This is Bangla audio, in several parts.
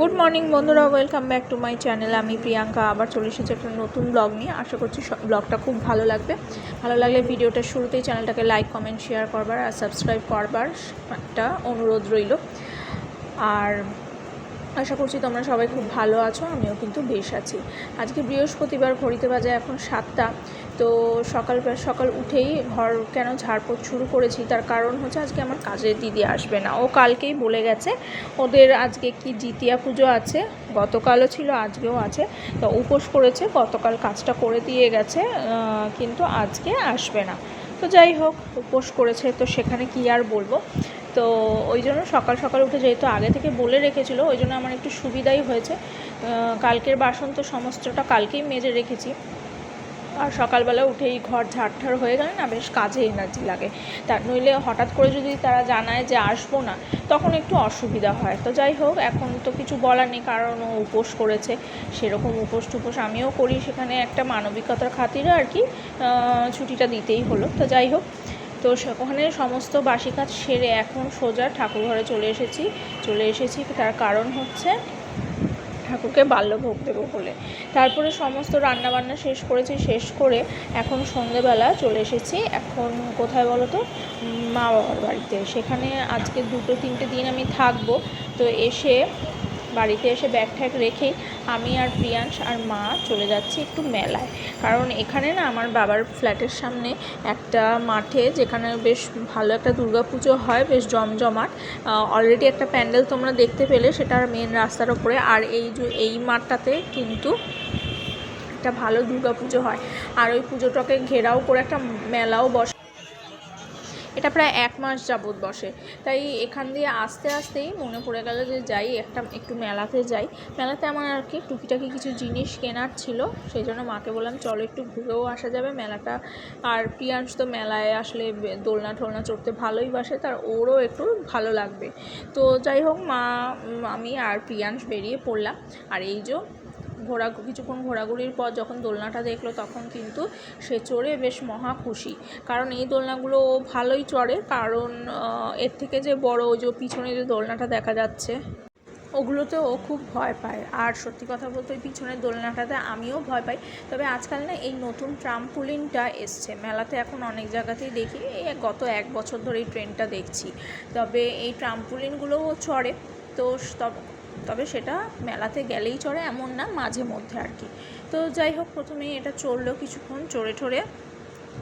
গুড মর্নিং বন্ধুরা welcome back to my channel আমি প্রিয়াঙ্কা, আবার চলে এসেছি একটা নতুন ব্লগ নিয়ে। আশা করছি ব্লগটা খুব ভালো লাগবে। ভালো লাগলে ভিডিওটা শুরুতেই চ্যানেলটাকে লাইক কমেন্ট শেয়ার করবার আর সাবস্ক্রাইব করবার একটা অনুরোধ রইল। আর আশা করছি তোমরা সবাই খুব ভালো আছো, আমিও কিন্তু বেশ আছি। আজকে বৃহস্পতিবার, ঘড়িতে বাজে এখন সাতটা। তো সকাল সকাল উঠেই ঘর কেন ঝাড়পোছ শুরু করেছি, তার কারণ হচ্ছে আজকে আমার কাজের দিদি আসবে না। ও কালকেই বলে গেছে, ওদের আজকে কি জিতিয়া পুজো আছে, গতকালও ছিল, আজকেও আছে, তো উপোস করেছে, গতকাল কাজটা করে দিয়ে গেছে কিন্তু আজকে আসবে না। তো যাই হোক, উপোস করেছে, তো সেখানে কি আর বলব? তো ওই জন্য সকাল সকাল উঠে যেহেতু আগে থেকে বলে রেখেছিল, ওই জন্য আমার একটু সুবিধাই হয়েছে। কালকের বাসন তো সমস্তটা কালকেই মেজে রেখেছি। আর সকালবেলা উঠেই ঘর ঝাড়ঠার হয়ে গেলে না বেশ কাজে এনার্জি লাগে। তার নইলে হঠাৎ করে যদি তারা জানায় যে আসব না, তখন একটু অসুবিধা হয়। তো যাই হোক, এখন তো কিছু বলার নেই, কারণ ও উপোস করেছে। সেরকম উপোস টুপোস আমিও করি, সেখানে একটা মানবিকতার খাতিরে আর কি ছুটিটা দিতেই হলো। তো যাই হোক, তো ওখানে সমস্ত বাসি কাজ সেরে এখন সোজা ঠাকুর ঘরে চলে এসেছি। চলে এসেছি, তার কারণ হচ্ছে ঠাকুরকে বাল্যভোগ দেবো বলে। তারপরে সমস্ত রান্নাবান্না শেষ করেছি, শেষ করে এখন সন্ধেবেলা চলে এসেছি। এখন কোথায় বলো তো? মা বাবার বাড়িতে। সেখানে আজকে দুটো, তিনটে দিন আমি থাকব। তো এসে বাড়িতে এসে ব্যাগ ট্যাগ রেখে আমি আর প্রিয়াংশ আর মা চলে যাচ্ছি একটু মেলায়। কারণ এখানে না আমার বাবার ফ্ল্যাটের সামনে একটা মাঠে যেখানে বেশ ভালো একটা দুর্গাপুজো হয়, বেশ জমজমাট। অলরেডি একটা প্যান্ডেল তোমরা দেখতে পেলে সেটার মেন রাস্তার ওপরে। আর এই যে, এই মাঠটাতে কিন্তু একটা ভালো দুর্গাপুজো হয়। আর ওই পুজোটাকে ঘেরাও করে একটা মেলাও বসে এটা প্রায় এক মাস যাবৎ বসে। তাই এখান দিয়ে আস্তে আস্তেই মনে পড়ে গেল যে যাই, একটা একটু মেলাতে যাই। মেলাতে আমার আর কি টুকিটাকি কিছু জিনিস কেনার ছিল, সেই জন্য মাকে বললাম, চলো একটু ঘুরেও আসা যাবে। মেলাটা আর প্রিয়াংশ তো মেলায় আসলে দোলনা টোলনা চড়তে ভালোই বাসে, তার ওরও একটু ভালো লাগবে। তো যাই হোক, মা আমি আর প্রিয়াংশ বেরিয়ে পড়লাম। আর এই যে ঘোরা, কিছুক্ষণ ঘোরাঘুরির পর যখন দোলনাটা দেখল তখন কিন্তু সে চড়ে বেশ মহা খুশি। কারণ এই দোলনাগুলো ভালোই চড়ে, কারণ এর থেকে যে বড় যে পিছনে যে দোলনাটা দেখা যাচ্ছে ওগুলোতে ও খুব ভয় পায়। আর সত্যি কথা বলতে ওই পিছনের দোলনাটাতে আমিও ভয় পাই। তবে আজকাল না এই নতুন ট্রাম্পুলিনটা এসছে। মেলাতে এখন অনেক জায়গাতেই দেখি গত এক বছর ধরে এই ট্রেনটা দেখছি। তবে এই ট্রাম্পুলিনগুলোও চড়ে। তো তব- সেটা মেলাতে গেলেই চড়ে, এমন না, মাঝে মধ্যে আর কি। তো যাই হোক, প্রথমেই এটা চড়লো কিছুক্ষণ, চড়ে ঠড়ে।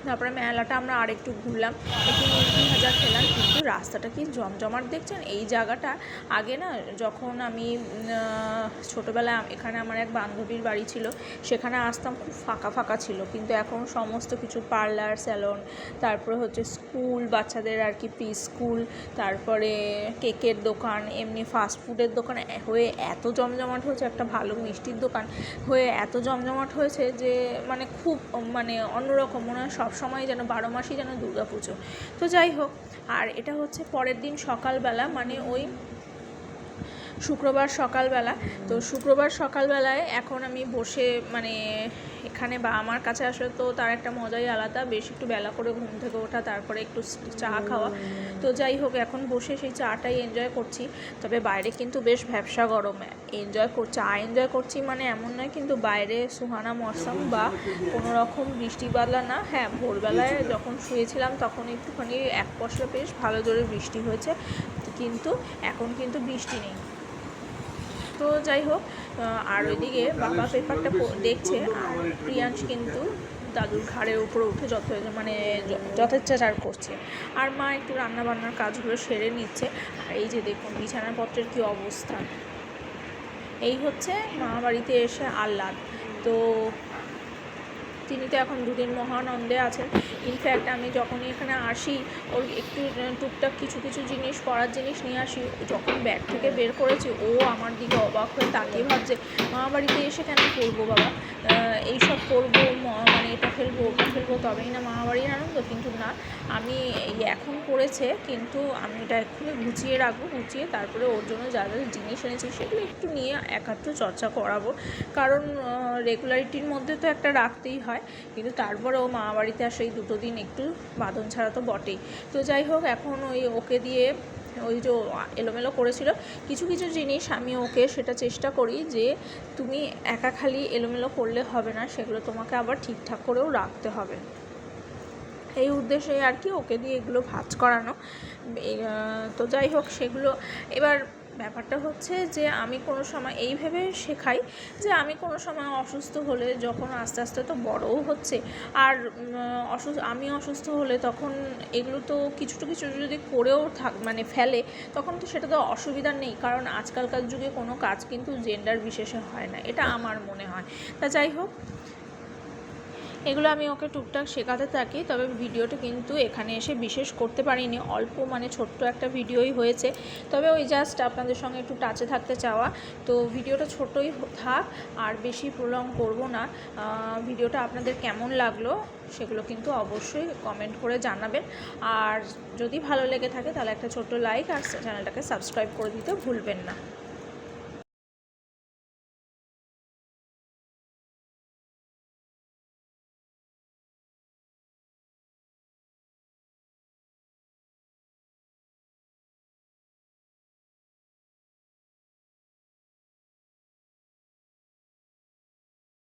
তারপরে মেলাটা আমরা আরেকটু ঘুরলাম। একটু ভাজা খেলাম, কিন্তু রাস্তাটা কি জমজমাট দেখছেন? এই জায়গাটা আগে না যখন আমি ছোটোবেলায় এখানে আমার এক বান্ধবীর বাড়ি ছিল, সেখানে আসতাম খুব ফাঁকা ফাঁকা ছিল। কিন্তু এখন সমস্ত কিছু পার্লার, স্যালন, তারপরে হচ্ছে স্কুল, বাচ্চাদের আর কি প্রি স্কুল, তারপরে কেকের দোকান, এমনি ফাস্ট ফুডের দোকান হয়ে এত জমজমাট হয়েছে, একটা ভালো মিষ্টির দোকান, হয়ে এত জমজমাট হয়েছে যে মানে খুব মানে অন্যরকম, মনে হয় সবসময় যেন বারো মাসই যেন দুর্গা পুজো তো যাই হোক আর এটা হচ্ছে পরের দিন সকালবেলা মানে ওই শুক্রবার সকালবেলা। তো শুক্রবার সকালবেলায় এখন আমি বসে মানে এখানে বা আমার কাছে আসলে তো তার একটা মজাই আলাদা। বেশ একটু বেলা করে ঘুম থেকে ওঠা, তারপরে একটু চা খাওয়া। তো যাই হোক, এখন বসে সেই চাটাই এনজয় করছি। তবে বাইরে কিন্তু বেশ ভ্যাবসা গরম। এনজয় কর, চা এনজয় করছি মানে এমন নয়, কিন্তু বাইরে সুহানা মরসাম বা কোনো রকম বৃষ্টি বাদলা না। হ্যাঁ ভোরবেলায় যখন শুয়েছিলাম তখন একটুখানি এক পশলা বেশ ভালো জোরে বৃষ্টি হয়েছে। কিন্তু এখন কিন্তু বৃষ্টি নেই। তো যাই হোক আর ওইদিকে বাবা পেপারটা দেখছে, আর প্রিয়াংশ কিন্তু দাদুর ঘাড়ের উপরে উঠে যত মানে যথেচ্ছাচার করছে। আর মা একটু রান্নাবান্নার কাজগুলো সেরে নিচ্ছে। আর এই যে দেখুন, বিছানাপত্রের কী অবস্থা। এই হচ্ছে মা বাড়িতে এসে আহ্লাদ। তো তিনি তো এখন দুদিন মহানন্দে আছেন। ইনফ্যাক্ট আমি যখনই এখানে আসি ওর একটু টুকটাক কিছু কিছু জিনিস পড়ার জিনিস নিয়ে আসি, যখন ব্যাগ থেকে বের করেছি, ও আমার দিকে অবাক হয়ে তাকিয়ে ভাবছে, মা, বাড়িতে এসে কেন পড়ব বাবা? এইসব ম- মানে এটা ফেলব, ওটা ফেলব, তবেই না মা বাড়ির আনন্দ। কিন্তু না, আমি এই এখন করেছে, কিন্তু আমি এটা এক্ষুনি গুছিয়ে রাখব, গুছিয়ে তারপরে ওর জন্য যা যা জিনিস এনেছি, সেগুলো একটু নিয়ে একাত্র চর্চা করাবো। কারণ রেগুলারিটির মধ্যে তো একটা রাখতেই হয়। কিন্তু তারপরেও মা বাড়িতে আসে এই দুটো দিন একটু বাঁধন ছাড়া তো বটেই। তো যাই হোক, এখন ওই ওকে দিয়ে ওই যে এলোমেলো করেছিল, কিছু কিছু জিনিস আমি ওকে সেটা চেষ্টা করি যে তুমি একা খালি এলোমেলো করলে হবে না, সেগুলো তোমাকে আবার ঠিকঠাক করেও রাখতে হবে। এই উদ্দেশ্যে আর কি ওকে দিয়ে এগুলো ভাজ করানো। তো যাই হোক, সেগুলো এবার ব্যাপারটা হচ্ছে যে আমি কোনো সময় এই ভেবে শেখাই যে আমি কোনো সময় অসুস্থ হলে যখন আস্তে আস্তে তো বড়ও হচ্ছে। আর অসুস্থ, আমি অসুস্থ হলে তখন এগুলো তো কিছুটা কিছু যদি করেও থাক মানে ফেলে, তখন তো সেটা তো অসুবিধা নেই। কারণ আজকালকার যুগে কোনো কাজ কিন্তু জেন্ডার বিশেষে হয় না। এটা আমার মনে হয়। তা যাই হোক এগুলো আমি ওকে টুকটাক শেখাতে থাকি, তবে ভিডিওটা কিন্তু এখানে এসে বিশেষ করতে পারিনি। অল্প মানে ছোট্ট একটা ভিডিওই হয়েছে। তবে ওই জাস্ট আপনাদের সঙ্গে একটু টাচে থাকতে চাওয়া। তো ভিডিওটা ছোটই থাক, আর বেশি প্রলং করব না। ভিডিওটা আপনাদের কেমন লাগল সেগুলো কিন্তু অবশ্যই কমেন্ট করে জানাবেন। আর যদি ভালো লেগে থাকে তাহলে একটা ছোট্ট লাইক আর চ্যানেলটাকে সাবস্ক্রাইব করে দিতে ভুলবেন না।